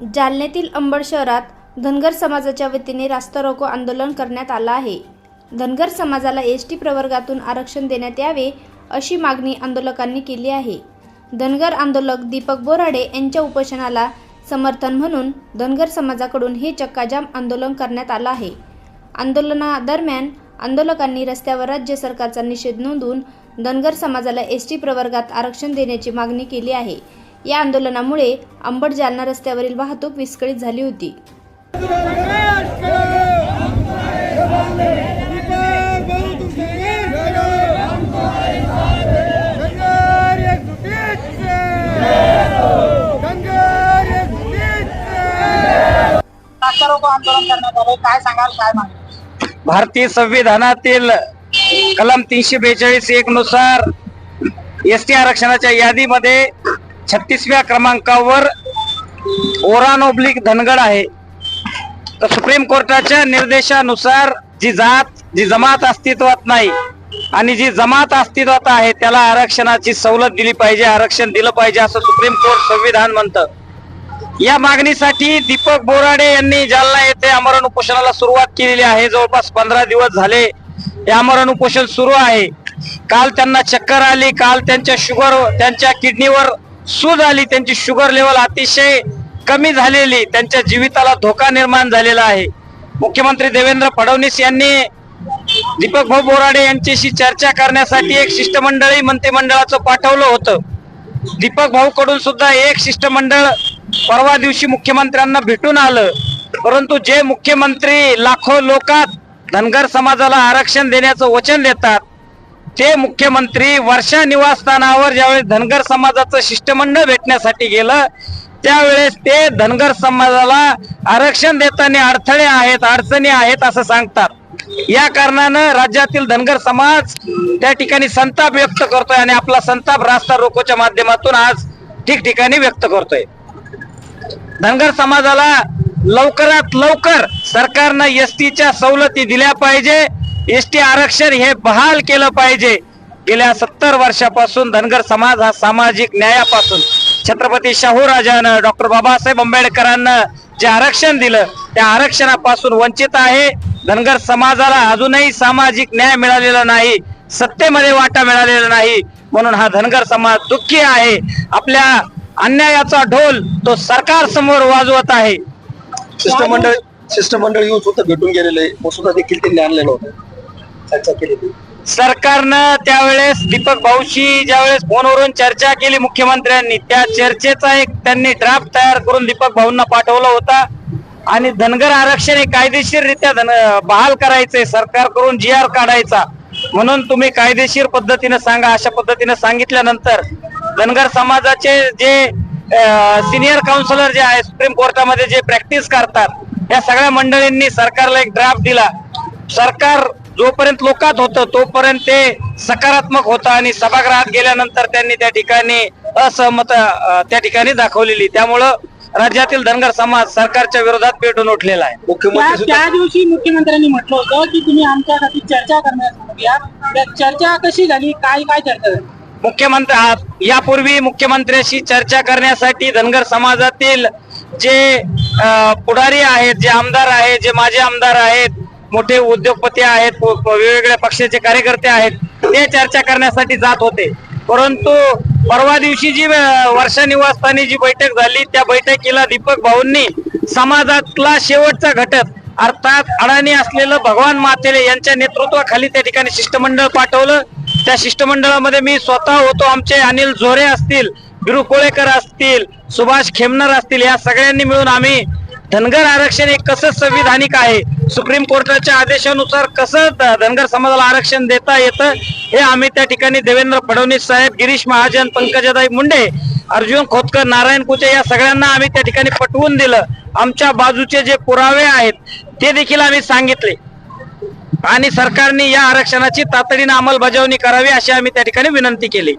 जालन्यातील अंबड शहरात धनगर समाजाच्या वतीने रास्ता रोको आंदोलन करण्यात आलं आहे. धनगर समाजाला एस टी प्रवर्गातून आरक्षण देण्यात यावे अशी मागणी आंदोलकांनी केली आहे. धनगर आंदोलक दीपक बोराडे यांच्या उपोषणाला समर्थन म्हणून धनगर समाजाकडून हे चक्काजाम आंदोलन करण्यात आलं आहे. आंदोलनादरम्यान आंदोलकांनी रस्त्यावर राज्य सरकारचा निषेध नोंदवून धनगर समाजाला एस टी प्रवर्गात आरक्षण देण्याची मागणी केली आहे. या आंदोलनामुळे अंबड जालना रस्त्यावरील वाहतूक विस्कळीत झाली होती. आंदोलन करण्यात काय सांगाल काय भारतीय संविधानातील कलम तीनशे बेचाळीस एक नुसार एस टी आरक्षणाच्या यादीमध्ये छत्तीसव्या क्रमांकावर ओरान ओब्लिक धनगड आहे. तर सुप्रीम कोर्टाच्या निर्देशानुसार जी जात जी जमात अस्तित्वात नाही आणि जी जमात अस्तित्वात आहे त्याला आरक्षणाची सवलत दिली पाहिजे आरक्षण दिलं पाहिजे असं सुप्रीम कोर्ट संविधान म्हणतं. या मागणीसाठी दीपक बोराडे यांनी जालना येथे आमरण उपोषणाला सुरुवात केलेली आहे. जवळपास पंधरा दिवस झाले हे आमरण उपोषण सुरू आहे. काल त्यांना चक्कर आली काल त्यांच्या शुगर त्यांच्या किडनीवर सूज आली त्यांची शुगर लेवल अतिशय कमी झालेली त्यांच्या जीविताला धोका निर्माण झालेला आहे. मुख्यमंत्री देवेंद्र फडणवीस यांनी दीपक भाऊ बोराडे यांच्याशी चर्चा करण्यासाठी एक शिष्टमंडळही मंत्रिमंडळाचं पाठवलं होतं. दीपक भाऊ कडून सुद्धा एक शिष्टमंडळ परवा दिवशी मुख्यमंत्र्यांना भेटून आलं. परंतु जे मुख्यमंत्री लाखो लोकात धनगर समाजाला आरक्षण देण्याचं वचन देतात ते मुख्यमंत्री वर्षा निवासस्थानावर ज्यावेळेस धनगर समाजाचं शिष्टमंडळ भेटण्यासाठी गेलं त्यावेळेस ते धनगर समाजाला आरक्षण देताना अडथळे आहेत अडचणी आहेत असं सांगतात. या कारणानं राज्यातील धनगर समाज त्या ठिकाणी संताप व्यक्त करतोय आणि आपला संताप रास्ता रोकोच्या माध्यमातून आज ठिकठिकाणी व्यक्त करतोय. धनगर समाजाला लवकरात लवकर सरकारनं एस टीच्या सवलती दिल्या पाहिजे एस टी आरक्षण हे बहाल केलं पाहिजे. गेल्या सत्तर वर्षापासून धनगर समाज हा सामाजिक न्यायापासून. छत्रपती शाहू राजानं डॉक्टर बाबासाहेब आंबेडकरांना जे आरक्षण दिलं त्या आरक्षणापासून वंचित आहे. धनगर समाजाला अजूनही सामाजिक न्याय मिळालेला नाही सत्तेमध्ये वाटा मिळालेला नाही. म्हणून हा धनगर समाज दुःखी आहे. आपल्या अन्यायाचा ढोल तो सरकार समोर वाजवत आहे. शिष्टमंडळ शिष्टमंडळ येऊन सुद्धा भेटून गेलेले व सुद्धा देखील त्यांनी आणलेलं होतं. चर्चा केलेली. सरकारनं त्यावेळेस दीपक भाऊशी ज्यावेळेस फोनवरून चर्चा केली मुख्यमंत्र्यांनी त्या चर्चेचा एक त्यांनी ड्राफ्ट तयार करून दीपक भाऊंना पाठवला होता. आणि धनगर आरक्षण हे कायदेशीररित्या धन बहाल करायचंय सरकारकडून जी आर काढायचा. म्हणून तुम्ही कायदेशीर पद्धतीने सांगा अशा पद्धतीने सांगितल्यानंतर धनगर समाजाचे जे सिनियर काउन्सिलर जे आहे सुप्रीम कोर्टामध्ये जे प्रॅक्टिस करतात या सगळ्या मंडळींनी सरकारला एक ड्राफ्ट दिला. सरकार जोपर्यंत लोकात होतं तोपर्यंत ते सकारात्मक होतं आणि सभागृहात गेल्यानंतर त्यांनी त्या ठिकाणी असहमत त्या ठिकाणी दाखवलेली. त्यामुळं राज्यातील धनगर समाज सरकारच्या विरोधात पेटून उठलेला आहे. मुख्यमंत्री त्या दिवशी मुख्यमंत्र्यांनी म्हटलं होतं की तुम्ही आमच्यासाठी चर्चा करण्यास चर्चा कशी झाली? काय काय चर्चा झाली? मुख्यमंत्री यापूर्वी मुख्यमंत्र्याशी चर्चा करण्यासाठी धनगर समाजातील जे पुढारी आहेत जे आमदार आहेत जे माजी आमदार आहेत मोठे उद्योगपती आहेत वेगवेगळ्या पक्षाचे कार्यकर्ते आहेत ते चर्चा करण्यासाठी जात होते. परंतु परवा दिवशी जी वर्षा निवासस्थानी जी बैठक झाली त्या बैठकीला दीपक भाऊंनी समाजातला शेवटचा घटक अर्थात अडाणी असलेलं भगवान मातेले यांच्या नेतृत्वाखाली त्या ठिकाणी शिष्टमंडळ पाठवलं. त्या शिष्टमंडळामध्ये मी स्वतः होतो. आमचे अनिल झोरे असतील बिरू कोळेकर असतील सुभाष खेमनर असतील या सगळ्यांनी मिळून आम्ही धनगर आरक्षण हे कसं संविधानिक आहे? सुप्रीम कोर्टाच्या आदेशानुसार कसं धनगर समाजाला आरक्षण देता येतं? हे आम्ही त्या ठिकाणी देवेंद्र फडणवीस साहेब गिरीश महाजन पंकजाताई मुंडे अर्जुन खोतकर नारायण कुचे या सगळ्यांना आम्ही त्या ठिकाणी पटवून दिलं. आमच्या बाजूचे जे पुरावे आहेत ते देखील आम्ही सांगितले. आणि सरकारने या आरक्षणाची तातडीने अंमलबजावणी करावी अशी आम्ही त्या ठिकाणी विनंती केली.